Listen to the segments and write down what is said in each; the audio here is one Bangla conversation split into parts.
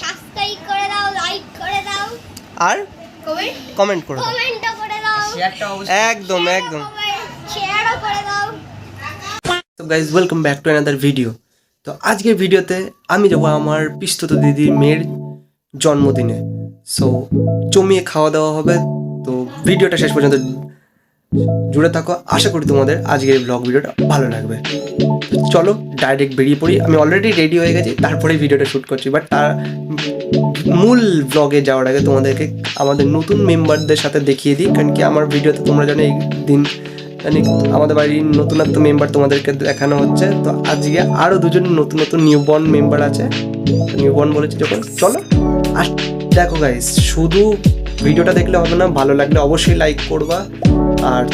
সাবস্ক্রাইব করে দাও লাইক করে দাও। আর কমেন্ট কমেন্ট করে দাও। কমেন্টও করে দাও। একদম একদম। শেয়ারও করে দাও। তো guys welcome back to another video তো আজকের ভিডিওতে আমি যাব আমার পিস্তত দিদির মেয়ের জন্মদিনে। সো জমিয়ে খাওয়া দাওয়া হবে। তো ভিডিওটা শেষ পর্যন্ত জুড়ে থাকো। আশা করি তোমাদের আজকের ব্লগ ভিডিওটা ভালো লাগবে। চলো ডাইরেক্ট বেরিয়ে পড়ি। আমি অলরেডি রেডি হয়ে গেছি, তারপরে ভিডিওটা শ্যুট করছি। বাট তার মূল ব্লগে যাওয়ার আগে তোমাদেরকে আমাদের নতুন মেম্বারদের সাথে দেখিয়ে দিই। কারণ কি আমার ভিডিওতে তোমরা জানো এই দিন জানি আমাদের বাড়ির নতুনত্ব মেম্বার তোমাদেরকে দেখানো হচ্ছে। তো আজকে আরও দুজন নতুন নতুন নিউবর্ন মেম্বার আছে। নিউবর্ন বলেছি যখন, চলো। আর দেখো গাইস শুধু ভিডিওটা দেখলে হবে না, ভালো লাগলে অবশ্যই লাইক করবা। আর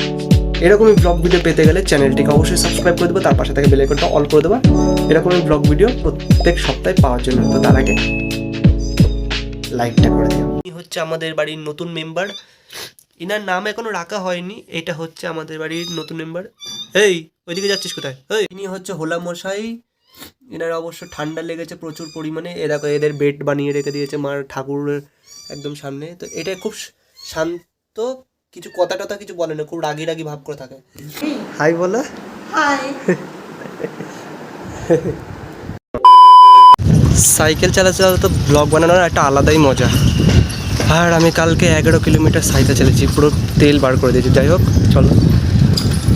এরকমই ব্লগ ভিডিও পেতে গেলে চ্যানেলটিকে অবশ্যই সাবস্ক্রাইব করে দেবো, তার পাশে থেকে বেলাইকনটা অল করে দেবা। এরকমই ব্লগ ভিডিও প্রত্যেক সপ্তাহে পাওয়ার জন্য। তো তার আগে লাইকটা করে দিও। হচ্ছে আমাদের বাড়ির নতুন মেম্বার ইনার নাম এখনও রাখা হয়নি, এটা হচ্ছে আমাদের বাড়ির নতুন মেম্বার এই, ওইদিকে যাচ্ছিস কোথায়? এই, ইনি হচ্ছে হোলা মশাই। এনার অবশ্য ঠান্ডা লেগেছে প্রচুর পরিমাণে। এ দেখো, এদের বেড বানিয়ে রেখে দিয়েছে মার ঠাকুরের একদম সামনে। তো এটা খুব শান্ত কিছু কথা টথা কিছু বলে না খুব রাগি রাগি ভাব করে থাকে। হাই বলো। হাই সাইকেল চালাতে চালাতে তো ব্লগ বানানোর একটা আলাদাই মজা। আর আমি কালকে এগারো কিলোমিটার সাইকেল চালিয়েছি পুরো তেল বার করে দিয়েছি। যাই হোক চলো।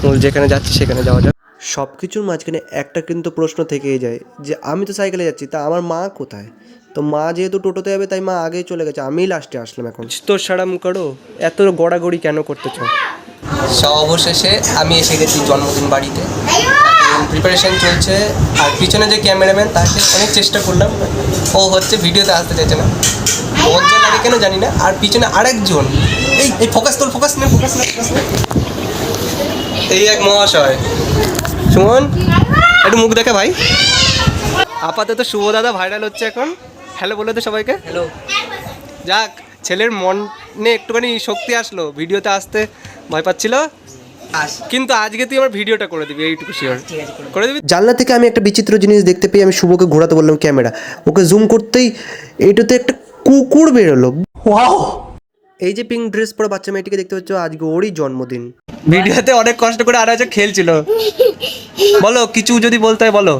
মূল যেখানে যাচ্ছি সেখানে যাওয়া যাক। সব কিছুর মাঝখানে একটা কিন্তু প্রশ্ন থেকেই যায় যে আমি তো সাইকেলে যাচ্ছি তা আমার মা কোথায়? তো মা যেহেতু টোটোতে যাবে তাই মা আগেই চলে গেছে। আমি লাস্টে আসলাম এখন। তো সারাম করো এত গড়াগড়ি কেন করতেছ? সব অবশেষে আমি এসে গেছি জন্মদিন বাড়িতে। প্রিপারেশন চলছে আর পিছনে যে ক্যামেরাম্যান তাকে অনেক চেষ্টা করলাম ও হচ্ছে ভিডিওতে আসতে চাইছে না। লজ্জা লাগে কেন জানি না আর পিছনে আরেকজন। এই এই ফোকাস তোর ফোকাস নে ফোকাস নে ফোকাস নে। এই এক মহাশয়। সুমন একটু মুখ দেখে ভাই। আপাতত শুভ দাদা ভাইরাল হচ্ছে এখন। হ্যালো বলে তো সবাইকে। হ্যালো। যাক ছেলের মনে একটুখানি শক্তি আসলো ভিডিওতে আসতে ভয় পাচ্ছিল। আস। কিন্তু আজকে তুই আমার ভিডিওটা করে দিবি এইটুকু শিওর করে করে দিবি? জানলা থেকে আমি একটা বিচিত্র জিনিস দেখতে পেয়ে আমি শুভকে ঘোরাতে বললাম ক্যামেরা। ওকে জুম করতেই এইটাতে একটা কুকুর বেরোলো। এই যে পিঙ্ক ড্রেস পরে বাচ্চা মেয়েটিকে দেখতে পাচ্ছ আজকে ওরই জন্মদিন। ভিডিওতে অনেক কষ্ট করে আর আছে খেলছিল। বলো কিছু যদি বলতে হয় বলো।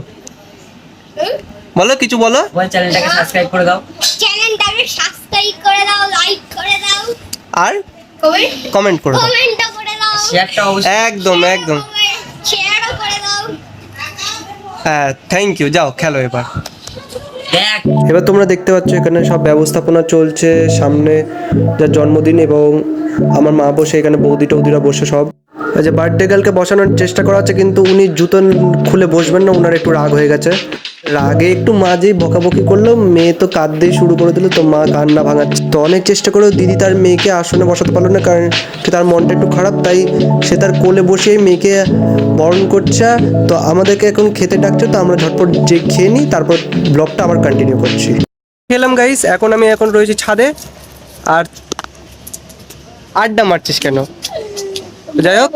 বলো কিছু বলো। বল চ্যানেলটাকে সাবস্ক্রাইব করে দাও। চ্যানেলটাকে সাবস্ক্রাইব করে দাও লাইক করে দাও। আর কমেন্ট কমেন্ট করে দাও। কমেন্টও করে দাও। শেয়ারটা অবশ্যই একদম একদম। শেয়ারও করে দাও। হ্যাঁ থ্যাংক ইউ যাও খেলো এবার। এবার তোমরা দেখতে পাচ্ছ এখানে সব ব্যবস্থাপনা চলছে সামনে যার জন্মদিন এবং আমার মা বসে এখানে বৌদি টৌদিরা বসে সব। যে বার্থডে গার্লকে বসানোর চেষ্টা করা হচ্ছে কিন্তু উনি জুতো খুলে বসবেন না ওনার একটু রাগ হয়ে গেছে। রাগে একটু মা যেই বকাবকি করল, মেয়ে তো কাঁদতেই শুরু করে দিল, তো মা কান্না ভাঙাচ্ছে। তো অনেক চেষ্টা করেও দিদি তার মেয়েকে আসনে বসাতে পারল না, কারণ তার মনটা একটু খারাপ, তাই সে তার কোলে বসেই মেয়েকে বরণ করছে। তো আমাদেরকে এখন খেতে ডাকছে, তো আমরা ঝটপট যে খেয়ে নিই, তারপর ব্লগটা আবার কন্টিনিউ করছি। খেলাম গাইস এখন আমি এখন রয়েছি ছাদে, আর আড্ডা মারছিস কেন? যাই হোক,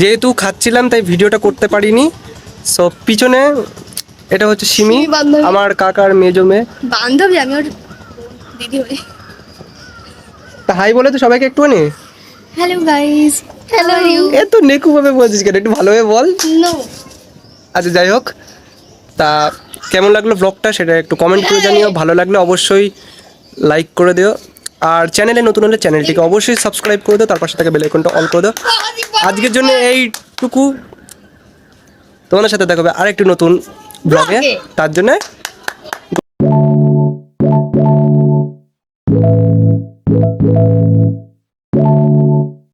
যেহেতু খাচ্ছিলাম, তাই ভিডিওটা করতে পারিনি। সো পিছনে এটা হচ্ছে সিমি আমার কাকার মেজো মেয়ে। বান্ধবী আমি ওর দিদি হই। তা হাই বলে তো সবাইকে একটুখানি। হ্যালো গাইস হ্যালো ইউ এ তো নেকু ভাবে বলছিস কেন একটু ভালোভাবে বল। নো আচ্ছা যাই হোক তা কেমন লাগল ব্লগটা সেটা একটু কমেন্ট করে জানিও ভালো লাগলে অবশ্যই লাইক করে দিও। আর চ্যানেলে নতুন হলে চ্যানেলটিকে অবশ্যই সাবস্ক্রাইব করে দিও তার পাশে থেকে বেল আইকনটা অল করে দিও। আজকের জন্য এইটুকু। তোমাদের সাথে দেখাবে আরেকটি নতুন ব্লগে? তার জন্য?